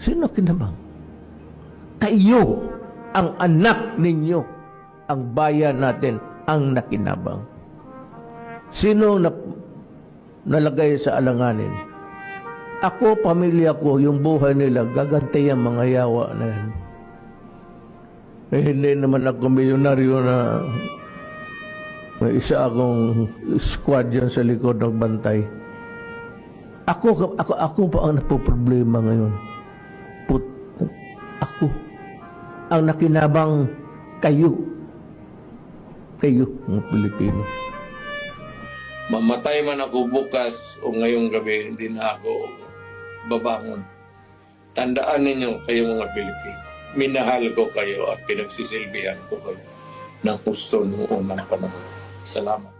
Sino kinabang? Kayo, ang anak ninyo, ang bayan natin, ang nakinabang. Sino na, nalagay sa alanganin? Ako, pamilya ko, yung buhay nila, gagantay ang mga yawa na yan. Eh, hindi naman ako milyonaryo na may isa akong squad dyan sa likod ng bantay. Ako, ako, ako pa ang napoproblema ngayon. Ang nakinabang kayo. Kayo, mga Pilipino. Mamatay man ako bukas o ngayong gabi, hindi na ako babangon. Tandaan ninyo kayo mga Pilipino. Minahal ko kayo at pinagsisilbihan ko kayo ng gusto noong unang panahon. Salamat.